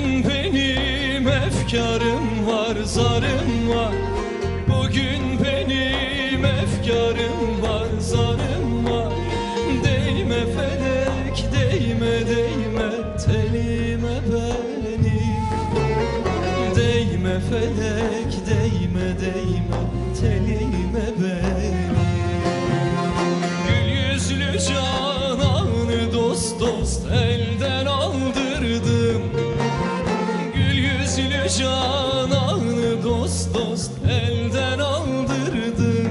Bugün benim efkarım var, zarım var. Bugün benim efkarım var, zarım var. Değme felek, değme değme telime benim Değme felek, değme değme telime benim Gül yüzlü cananı dost dost elden cananı dost dost elden aldırdım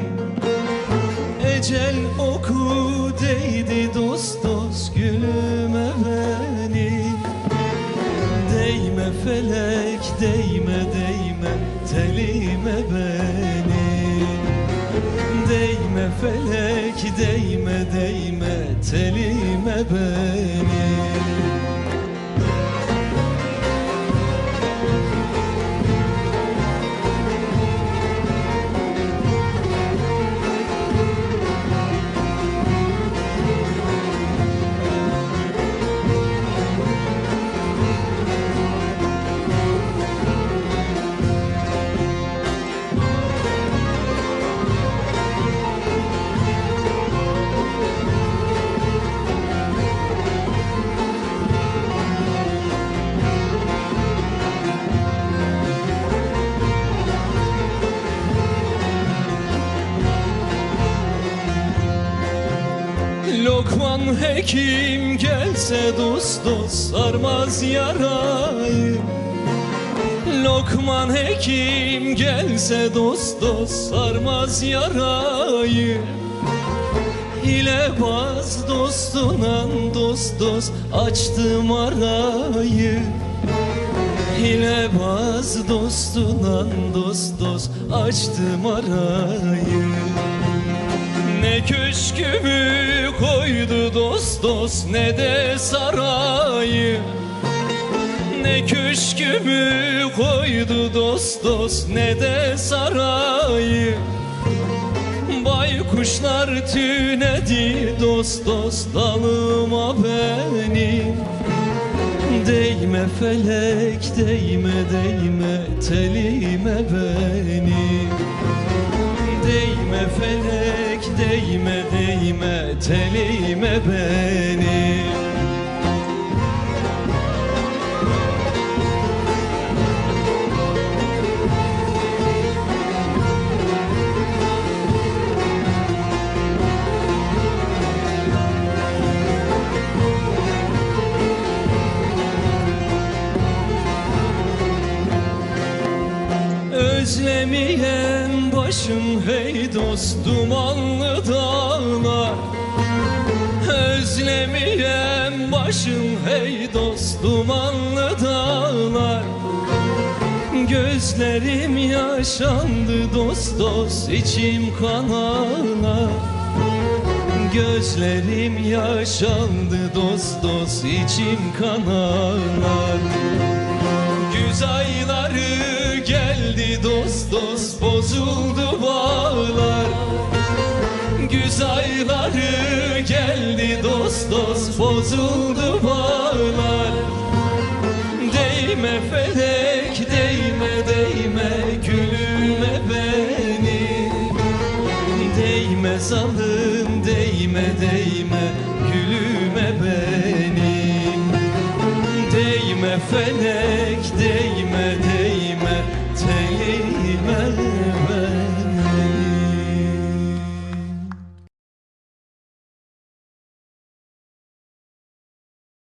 Ecel oku değdi dost dost gülüme benim Değme felek değme değme telime benim Değme felek değme değme telime benim Lokman hekim gelse dost dost sarmaz yarayı. Lokman hekim gelse dost dost sarmaz yarayı. Hilebaz dostunan dost dost açtım arayı. Hilebaz dostunan dost dost açtım arayı ne köşkümü koydu dost dost ne de sarayı. Ne köşkümü koydu dost dost ne de sarayı. Baykuşlar tünedi dost dost dalıma benim Değme felek değme değme telime benim Değme felek değme değme telime benim Özlemeyen başım hey dost dumanlı dağlar. Özlemeyen başım hey dost dumanlı dağlar. Gözlerim yaşandı dost dost içim kan ağlar Gözlerim yaşandı dost dost içim kan ağlar Güz ayları dost dost bozuldu bağlar. Güz ayları geldi dost dost bozuldu bağlar. Değme felek değme değme gülüme benim Değme zalim değme değme gülüme